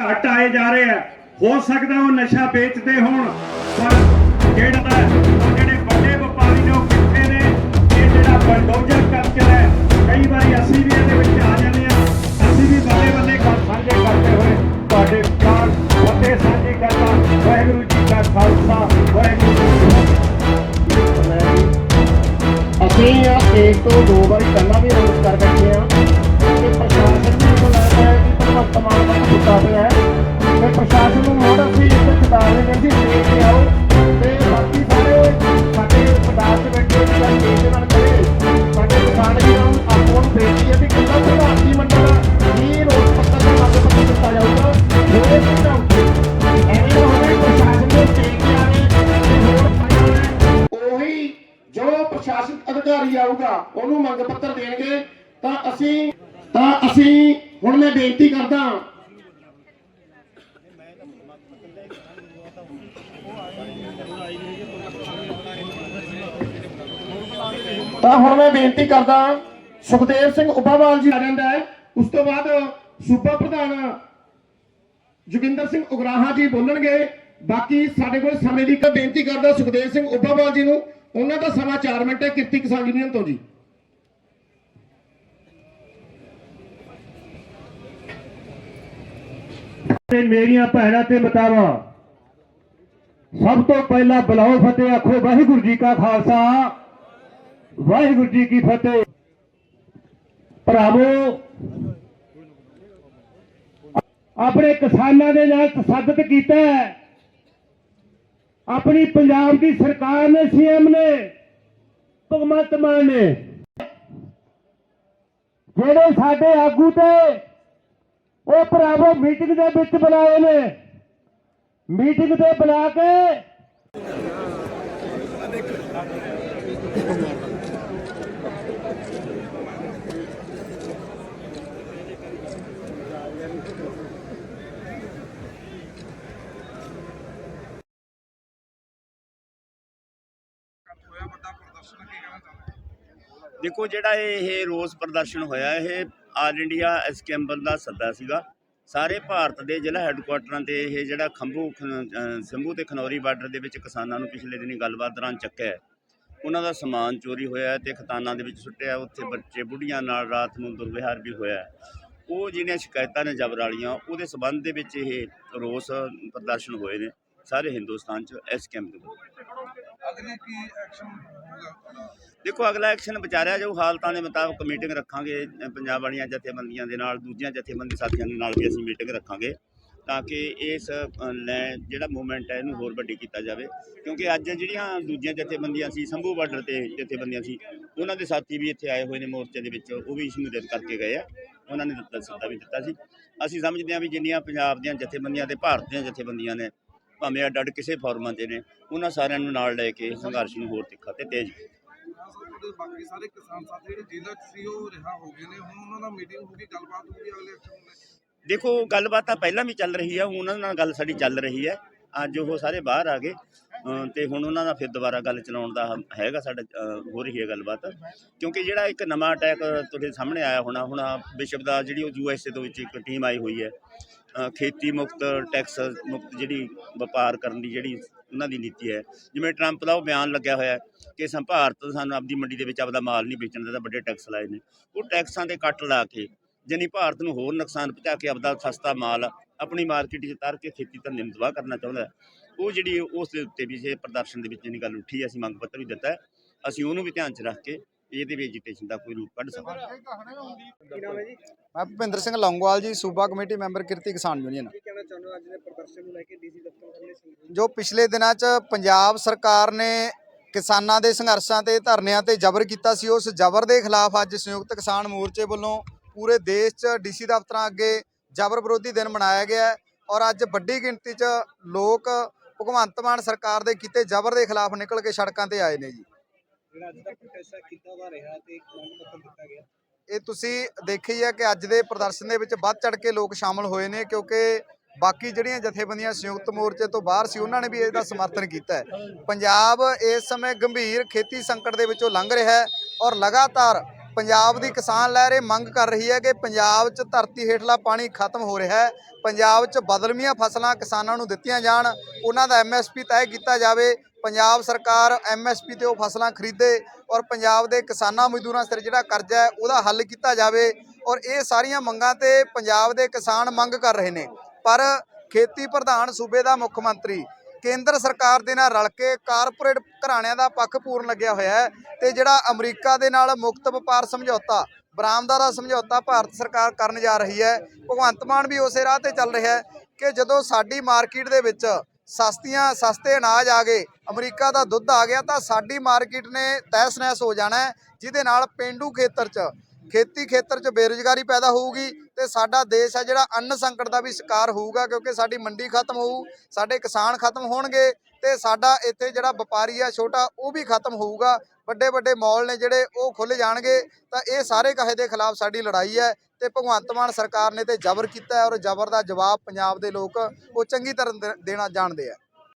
ਘਟ ਆਏ ਜਾ ਰਹੇ ਆ। ਹੋ ਸਕਦਾ ਉਹ ਨਸ਼ਾ ਵੇਚਦੇ ਹੋਣ, ਪਰ ਜਿਹੜਾ ਜਿਹੜੇ ਵੱਡੇ ਵਪਾਰੀ ਨੇ ਉਹ ਕਿੱਥੇ ਨੇ, ਇਹ ਜਿਹੜਾ ਬਲਡੋਜ਼ਰ ਕਲਚਰ ਹੈ, ਕਈ ਵਾਰੀ ਅਸੀਂ ਵੀ ਇਹਦੇ ਵਿੱਚ ਆ ਜਾਂਦੇ ਆ ਅਸੀਂ ਵੀ ਬੱਲੇ ਬੱਲੇ ਕਰ ਸਾਂਝੇ ਕਰਦੇ ਹੋਏ ਤੁਹਾਡੇ ਨਾਲ ਫਤਿਹ ਸਾਂਝੀ ਕਰਦਾ। ਵਾਹਿਗੁਰੂ ਜੀ ਕਾ ਖਾਲਸਾ, ਵਾਹਿਗੁਰੂ ਜੀ ਕੀ ਫਤਿਹ। ਅਸੀਂ ਆ ਕੇਸ ਤੋਂ ਦੋ ਵਾਰੀ ਪਹਿਲਾਂ ਵੀ ਰੋਜ਼ ਕਰ ਬੈਠੇ ਆ ਤੇ ਪ੍ਰਸ਼ਾਸਨ ਨੂੰ ਲੱਗਦਾ ਹੈ ਕਿ ਭਗਵੰਤ ਮਾਨ ਦਾ ਮੁੱਦਾ ਹੈ। ਪ੍ਰਸ਼ਾਸਨ ਨੂੰ ਮੁੜ ਅਸੀਂ ਇੱਕ ਚੇਤਾਵਨੀ ਦਿੰਦੇ ਦੇ ਕੇ ਆਓ ਤੇ ਬਾਕੀ ਸਾਰੇ ਸਾਡੇ ਪਦਾਰਥ ਚ ਬੈਠੇ ਜਿਹੜਾ ਦੇ ਨਾਲ ਕਰੇ ਸਾਡੇ ਕਿਸਾਨ ਵੀਰਾਂ ਨੂੰ ਆਪੋ ਬੇਨਤੀ ਹੈ ਵੀ ਕਿੰਨਾ ਪ੍ਰਧਾਨਗੀ ਮੰਡਲ ਇਹ ਰੋਜ਼ ਪੱਤਰ ਦਾ ਮੰਗ ਪੱਤਰ ਦਿੱਤਾ ਜਾਊਗਾ। ਹੋਏ ਕਿ ਐਵੇਂ ਨਾ ਹੋਵੇ ਪ੍ਰਸ਼ਾਸਨ ਦੇ ਦੇ ਆਵੇ ਉਹੀ ਜੋ ਪ੍ਰਸ਼ਾਸਨਿਕ ਅਧਿਕਾਰੀ ਆਊਗਾ, ਉਹਨੂੰ ਮੰਗ ਪੱਤਰ ਦੇਣਗੇ। ਤਾਂ ਅਸੀਂ ਤਾਂ ਅਸੀਂ ਹੁਣ ਮੈਂ ਬੇਨਤੀ ਕਰਦਾ ਤਾਂ ਹੁਣ ਮੈਂ ਬੇਨਤੀ ਕਰਦਾ ਸੁਖਦੇਵ ਸਿੰਘ ਉਪਾਵਾਲ ਜੀ ਆ ਜਾਂਦਾ ਹੈ। ਉਸ ਤੋਂ ਬਾਅਦ ਸੂਬਾ ਪ੍ਰਧਾਨ ਜੋਗਿੰਦਰ ਸਿੰਘ ਉਗਰਾਹਾ ਜੀ ਬੋਲਣਗੇ। ਬਾਕੀ ਸਾਡੇ ਕੋਲ ਸਮੇਂ ਦੀ ਤਾਂ ਬੇਨਤੀ ਕਰਦਾ ਸੁਖਦੇਵ ਸਿੰਘ ਉੱਭਾਵਾਲ ਜੀ ਨੂੰ। ਉਹਨਾਂ ਦਾ ਸਮਾਂ 4 ਮਿੰਟ ਹੈ ਕਿਰਤੀ ਕਿਸਾਨ ਯੂਨੀਅਨ ਤੋਂ ਜੀ। ਤੇ ਮੇਰੀਆਂ ਭੈਣਾਂ ਤੇ ਮਤਾਵਾ, ਸਭ ਤੋਂ ਪਹਿਲਾਂ ਬੁਲਾਓ ਫਤਿਹ ਆਖੋ, ਵਾਹਿਗੁਰੂ ਜੀ ਕਾ ਖਾਲਸਾ। ਵਾਹਿਗੁਰੂ ਜੀ ਕੀ ਫਤਿਹ। ਭਰਾਵੋ, ਆਪਣੇ ਕਿਸਾਨਾਂ ਦੇ ਨਾਲ ਤਸੱਦਦ ਕੀਤਾ ਹੈ। ਆਪਣੀ ਪੰਜਾਬ ਦੀ ਸਰਕਾਰ ਨੇ, ਸੀਐਮ ਨੇ, ਭਗਵੰਤ ਮਾਨ ਨੇ, ਜਿਹੜੇ ਸਾਡੇ ਆਗੂ ਤੇ ਉਹ ਭਰਾਵੋ ਮੀਟਿੰਗ ਦੇ ਵਿੱਚ ਬੁਲਾਏ ਨੇ। ਮੀਟਿੰਗ ਤੇ ਬੁਲਾ ਕੇ ਦੇਖੋ ਜਿਹੜਾ ਇਹ ਰੋਸ ਪ੍ਰਦਰਸ਼ਨ ਹੋਇਆ ਇਹ ਆਲ ਇੰਡੀਆ ਐਸਕੈਂਬਲ ਦਾ ਸੱਦਾ ਸੀਗਾ। ਸਾਰੇ ਭਾਰਤ ਦੇ ਜ਼ਿਲ੍ਹਾ ਹੈੱਡਕੁਆਟਰਾਂ ਤੇ ਇਹ ਜਿਹੜਾ ਖੰਭੂ, ਖ- ਸੰਭੂ ਤੇ ਖਨੌਰੀ ਬਾਰਡਰ ਦੇ ਵਿੱਚ ਕਿਸਾਨਾਂ ਨੂੰ ਪਿਛਲੇ ਦਿਨੀ ਗੱਲਬਾਤ ਦੌਰਾਨ ਚੱਕਿਆ ਉਹਨਾਂ ਦਾ ਸਮਾਨ ਚੋਰੀ ਹੋਇਆ ਹੈ ਤੇ ਖਤਾਨਾਂ ਦੇ ਵਿੱਚ ਸੁੱਟਿਆ ਉੱਥੇ ਬੱਚੇ, ਬੁੱਢੀਆਂ ਨਾਲ ਰਾਤ ਨੂੰ ਦੁਰਵਿਹਾਰ ਵੀ ਹੋਇਆ ਉਹ ਜਿਹੜੀਆਂ ਸ਼ਿਕਾਇਤਾਂ ਨੇ ਜਬਰ ਵਾਲੀਆਂ, ਉਹਦੇ ਸਬੰਧ ਦੇ ਵਿੱਚ ਇਹ ਰੋਸ ਪ੍ਰਦਰਸ਼ਨ ਹੋਏ ਨੇ ਸਾਰੇ ਹਿੰਦੁਸਤਾਨ 'ਚ, ਇਸ ਕੈਂਪ ਦੇ ਵਿੱਚ। ਅਗਲੇ ਕੀ ਐਕਸ਼ਨ ਹੋਊਗਾ? ਦੇਖੋ, ਅਗਲਾ ਐਕਸ਼ਨ ਵਿਚਾਰਿਆ ਜੋ ਹਾਲਤਾਂ ਦੇ ਮੁਤਾਬਕ ਮੀਟਿੰਗ ਰੱਖਾਂਗੇ ਪੰਜਾਬ ਵਾਲੀਆਂ ਜਥੇਬੰਦੀਆਂ ਦੇ ਨਾਲ, ਦੂਜੀਆਂ ਜਥੇਬੰਦੀ ਸਾਥੀਆਂ ਦੇ ਨਾਲ ਵੀ ਅਸੀਂ ਮੀਟਿੰਗ ਰੱਖਾਂਗੇ ਤਾਂ ਕਿ ਇਸ ਲੈ, ਜਿਹੜਾ ਮੂਵਮੈਂਟ ਹੈ, ਇਹਨੂੰ ਹੋਰ ਵੱਡੀ ਕੀਤਾ ਜਾਵੇ। ਕਿਉਂਕਿ ਅੱਜ ਜਿਹੜੀਆਂ ਦੂਜੀਆਂ ਜਥੇਬੰਦੀਆਂ ਸੀ, ਸੰਭੂ ਬਾਰਡਰ ਤੇ ਜਥੇਬੰਦੀਆਂ ਸੀ, ਉਹਨਾਂ ਦੇ ਸਾਥੀ ਵੀ ਇੱਥੇ ਆਏ ਹੋਏ ਨੇ ਮੋਰਚੇ ਦੇ ਵਿੱਚ, ਉਹ ਵੀ ਸ਼ਮੂਲੀਅਤ ਕਰਕੇ ਗਏ ਆ। ਉਹਨਾਂ ਨੇ ਦਿੱਤਾ, ਸੱਦਾ ਵੀ ਦਿੱਤਾ ਸੀ। ਅਸੀਂ ਸਮਝਦੇ ਹਾਂ ਵੀ ਜਿੰਨੀਆਂ ਪੰਜਾਬ ਦੀਆਂ ਜਥੇਬੰਦੀਆਂ ਤੇ ਭਾਰਤ ਦੀਆਂ ਜਥੇਬੰਦੀਆਂ ਨੇ ਭਾਵੇਂ ਅੱਡ ਅੱਡ ਕਿਸੇ ਫੋਰਮਾਂ ਤੇ ਨੇ ਉਹਨਾਂ ਸਾਰਿਆਂ ਨੂੰ ਨਾਲ ਲੈ ਕੇ ਸੰਘਰਸ਼ ਨੂੰ ਹੋਰ ਤਿੱਖਾ ਤੇ ਤੇਜ਼ ਬਾਕੀ ਸਾਰੇ ਕਿਸਾਨ ਸਾਥੀ ਜਿਹੜੇ ਜੇਲ੍ਹਾਂ 'ਚ ਸੀ ਉਹ ਰਿਹਾ ਹੋ ਗਏ ਨੇ। ਹੁਣ ਉਹਨਾਂ ਨਾਲ ਮੀਟਿੰਗ ਹੋਊਗੀ ਗੱਲਬਾਤ ਹੋਊਗੀ ਅਗਲੇ ਐਕਸ਼ਨ ਨੂੰ ਲੈ ਕੇ ਦੇਖੋ ਗੱਲਬਾਤ ਤਾਂ ਪਹਿਲਾਂ ਵੀ ਚੱਲ ਰਹੀ ਹੈ ਉਹਨਾਂ ਨਾਲ ਗੱਲ ਸਾਡੀ ਚੱਲ ਰਹੀ ਹੈ ਅੱਜ ਉਹ ਸਾਰੇ ਬਾਹਰ ਆ ਗਏ ਤੇ ਹੁਣ ਉਹਨਾਂ ਦਾ ਫਿਰ ਦੁਬਾਰਾ ਗੱਲ ਚਲਾਉਣ ਦਾ ਹੈਗਾ ਸਾਡਾ ਹੋ ਰਹੀ ਹੈ ਗੱਲਬਾਤ। ਕਿਉਂਕਿ ਜਿਹੜਾ ਇੱਕ ਨਵਾਂ ਅਟੈਕ ਤੁਹਾਡੇ ਸਾਹਮਣੇ ਆਇਆ ਹੋਣਾ ਹੁਣ ਵਿਸ਼ਵ ਦਾ ਜਿਹੜੀ ਉਹ ਯੂਐਸਏ ਤੋਂ ਵਿੱਚ ਇੱਕ ਟੀਮ ਆਈ ਹੋਈ ਹੈ ਖੇਤੀ ਮੁਕਤ, ਟੈਕਸ ਮੁਕਤ ਜਿਹੜੀ ਵਪਾਰ ਕਰਨ ਦੀ ਜਿਹੜੀ ਉਹਨਾਂ ਦੀ ਨੀਤੀ ਹੈ। ਜਿਵੇਂ ਟਰੰਪ ਦਾ ਉਹ ਬਿਆਨ ਲੱਗਿਆ ਹੋਇਆ ਕਿ ਸੰ, ਭਾਰਤ ਸਾਨੂੰ ਆਪਦੀ ਮੰਡੀ ਦੇ ਵਿੱਚ ਆਪਦਾ ਮਾਲ ਨਹੀਂ ਵੇਚਣ ਦਿੰਦਾ, ਵੱਡੇ ਟੈਕਸ ਲਾਏ ਨੇ। ਉਹ ਟੈਕਸਾਂ ਦੇ ਕੱਟ ਲਾ ਕੇ, ਜਾਣੀ ਭਾਰਤ ਨੂੰ ਹੋਰ ਨੁਕਸਾਨ ਪਹੁੰਚਾ ਕੇ ਆਪਦਾ ਸਸਤਾ ਮਾਲ ਆਪਣੀ ਮਾਰਕੀਟ 'ਚ ਤਰ ਕੇ ਖੇਤੀ ਧੰਦੇ ਨੂੰ ਤਬਾਹ ਕਰਨਾ ਚਾਹੁੰਦਾ ਉਹ ਜਿਹੜੀ ਉਸ ਦੇ ਉੱਤੇ ਵੀ ਜੇ ਪ੍ਰਦਰਸ਼ਨ ਦੇ ਵਿੱਚ ਜਿਹੜੀ ਗੱਲ ਉੱਠੀ, ਅਸੀਂ ਮੰਗ ਪੱਤਰ ਵੀ ਦਿੱਤਾ ਅਸੀਂ ਉਹਨੂੰ ਵੀ ਧਿਆਨ 'ਚ ਰੱਖ ਕੇ ਇਹਦੇ ਵਿੱਚ ਐਜੀਟੇਸ਼ਨ ਦਾ ਕੋਈ ਰੂਪ ਕੱਢ ਸਕਾਂਗੇ ਮੈਂ ਭੁਪਿੰਦਰ ਸਿੰਘ ਲੌਂਗੋਵਾਲ ਜੀ ਸੂਬਾ committee member Kirti Kisan union. ਕੀ ਕਹਿਣਾ ਚਾਹੁੰਦੇ ਹੋ ਅੱਜ ਦੇ ਪ੍ਰਦਰਸ਼ਨ ਨੂੰ ਲੈ ਕੇ ਡੀਸੀ ਦਫ਼ਤਰ ਖੁੱਲੇ ਸੀ ਜੋ ਪਿਛਲੇ ਦਿਨਾਂ 'ਚ ਪੰਜਾਬ ਸਰਕਾਰ ਨੇ ਕਿਸਾਨਾਂ ਦੇ ਸੰਘਰਸ਼ਾਂ ਤੇ ਧਰਨਿਆਂ ਤੇ ਜ਼ਬਰ ਕੀਤਾ ਸੀ ਉਸ ਜ਼ਬਰ ਦੇ ਖਿਲਾਫ ਅੱਜ ਸੰਯੁਕਤ ਕਿਸਾਨ ਮੋਰਚੇ ਵੱਲੋਂ ਪੂਰੇ ਦੇਸ਼ 'ਚ ਡੀਸੀ ਦਫ਼ਤਰਾਂ ਅੱਗੇ ਜ਼ਬਰ ਵਿਰੋਧੀ ਦਿਨ ਮਨਾਇਆ ਗਿਆ ਹੈ ਔਰ ਅੱਜ ਵੱਡੀ ਗਿਣਤੀ 'ਚ ਲੋਕ ਭਗਵੰਤ ਮਾਨ ਸਰਕਾਰ ਦੇ ਕੀਤੇ ਜ਼ਬਰ ਦੇ ਖਿਲਾਫ ਨਿਕਲ ਕੇ ਸੜਕਾਂ ਤੇ ਆਏ ਨੇ ਜੀ। ਜਿਹੜਾ ਅੱਜ ਦਾ ਪ੍ਰੋਟੈਸਟ ਹੈ, ਕਿੱਦਾਂ ਦਾ ਰਿਹਾ ਤੇ ਇੱਕ ਮੰਗ ਦਿੱਤਾ ਗਿਆ? ਇਹ ਤੁਸੀਂ ਦੇਖੀ ਹੈ ਕਿ ਅੱਜ ਦੇ ਪ੍ਰਦਰਸ਼ਨ ਦੇ ਵਿੱਚ ਵੱਧ ਚੜ ਕੇ ਲੋਕ ਸ਼ਾਮਲ ਹੋਏ ਨੇ, ਕਿਉਂਕਿ ਬਾਕੀ ਜਿਹੜੀਆਂ ਜਥੇਬੰਦੀਆਂ ਸੰਯੁਕਤ ਮੋਰਚੇ ਤੋਂ ਬਾਹਰ ਸੀ, ਉਹਨਾਂ ਨੇ ਵੀ ਇਹਦਾ ਸਮਰਥਨ ਕੀਤਾ ਪੰਜਾਬ ਇਸ ਸਮੇਂ ਗੰਭੀਰ ਖੇਤੀ ਸੰਕਟ ਦੇ ਵਿੱਚੋਂ ਲੰਘ ਰਿਹਾ ਹੈ ਔਰ ਲਗਾਤਾਰ ਪੰਜਾਬ ਦੀ ਕਿਸਾਨ ਲਹਿਰ ਇਹ ਮੰਗ ਕਰ ਰਹੀ ਹੈ ਕਿ ਪੰਜਾਬ 'ਚ ਧਰਤੀ ਹੇਠਲਾ ਪਾਣੀ ਖਤਮ ਹੋ ਰਿਹਾ ਹੈ। ਪੰਜਾਬ 'ਚ ਬਦਲਮੀਆਂ ਫਸਲਾਂ ਕਿਸਾਨਾਂ ਨੂੰ ਦਿੱਤੀਆਂ ਜਾਣ। ਉਹਨਾਂ ਦਾ ਐਮਐਸਪੀ ਤੈਅ ਕੀਤਾ ਜਾਵੇ। ਪੰਜਾਬ ਸਰਕਾਰ ਐਮਐਸਪੀ ਤੇ ਉਹ ਫਸਲਾਂ ਖਰੀਦੇ ਔਰ ਪੰਜਾਬ ਦੇ ਕਿਸਾਨਾਂ ਮਜ਼ਦੂਰਾਂ ਸਿਰ ਜਿਹੜਾ ਕਰਜ਼ਾ ਹੈ ਉਹਦਾ ਹੱਲ ਕੀਤਾ ਜਾਵੇ ਔਰ ਇਹ ਸਾਰੀਆਂ ਮੰਗਾਂ ਤੇ ਪੰਜਾਬ ਦੇ ਕਿਸਾਨ ਮੰਗ ਕਰ ਰਹੇ ਨੇ। ਪਰ ਖੇਤੀ ਪ੍ਰਧਾਨ ਸੂਬੇ ਦਾ ਮੁੱਖ ਮੰਤਰੀ ਕੇਂਦਰ ਸਰਕਾਰ ਦੇ ਨਾਲ ਰਲ ਕੇ ਕਾਰਪੋਰੇਟ ਘਰਾਣਿਆਂ ਦਾ ਪੱਖ ਪੂਰਨ ਲੱਗਿਆ ਹੋਇਆ ਹੈ ਤੇ ਜਿਹੜਾ ਅਮਰੀਕਾ ਦੇ ਨਾਲ ਮੁਕਤ ਵਪਾਰ ਸਮਝੌਤਾ, ਬਰਾਮਦਾ ਦਾ ਸਮਝੌਤਾ ਭਾਰਤ ਸਰਕਾਰ ਕਰਨ ਜਾ ਰਹੀ ਹੈ, ਭਗਵੰਤ ਮਾਨ ਵੀ ਉਸੇ ਰਾਹ ਤੇ ਚੱਲ ਰਿਹਾ ਹੈ ਕਿ ਜਦੋਂ ਸਾਡੀ ਮਾਰਕੀਟ ਦੇ ਵਿੱਚ ਸਸਤੀਆਂ, ਸਸਤੇ ਅਨਾਜ ਆ ਗਏ, ਅਮਰੀਕਾ ਦਾ ਦੁੱਧ ਆ ਗਿਆ ਤਾਂ ਸਾਡੀ ਮਾਰਕੀਟ ਨੇ ਤਹਿਸ ਨਹਿਸ ਹੋ ਜਾਣਾ ਜਿਹਦੇ ਨਾਲ ਪਿੰਡੂ ਖੇਤਰ 'ਚ ਖੇਤੀ ਖੇਤਰ 'ਚ ਬੇਰੁਜ਼ਗਾਰੀ ਪੈਦਾ ਹੋਊਗੀ ਤੇ ਸਾਡਾ ਦੇਸ਼ ਹੈ ਜਿਹੜਾ ਅੰਨ ਸੰਕਟ ਦਾ ਵੀ ਸ਼ਿਕਾਰ ਹੋਊਗਾ ਕਿਉਂਕਿ ਸਾਡੀ ਮੰਡੀ ਖਤਮ ਹੋਊ, ਸਾਡੇ ਕਿਸਾਨ ਖਤਮ ਹੋਣਗੇ ਤੇ ਸਾਡਾ ਇੱਥੇ ਜਿਹੜਾ ਵਪਾਰੀ ਆ ਛੋਟਾ ਉਹ ਵੀ ਖਤਮ ਹੋਊਗਾ। ਵੱਡੇ ਵੱਡੇ ਮਾਲ ਨੇ ਜਿਹੜੇ ਉਹ ਖੁੱਲ ਜਾਣਗੇ ਤਾਂ ਇਹ ਸਾਰੇ ਕਹੇ ਦੇ ਖਿਲਾਫ ਸਾਡੀ ਲੜਾਈ ਹੈ ਤੇ ਭਗਵੰਤ ਮਾਨ ਸਰਕਾਰ ਨੇ ਤੇ ਜ਼ਬਰ ਕੀਤਾ ਔਰ ਜ਼ਬਰ ਦਾ ਜਵਾਬ ਪੰਜਾਬ ਦੇ ਲੋਕ ਉਹ ਚੰਗੀ ਤਰ੍ਹਾਂ ਦੇ- ਦੇਣਾ ਜਾਣਦੇ ਆ।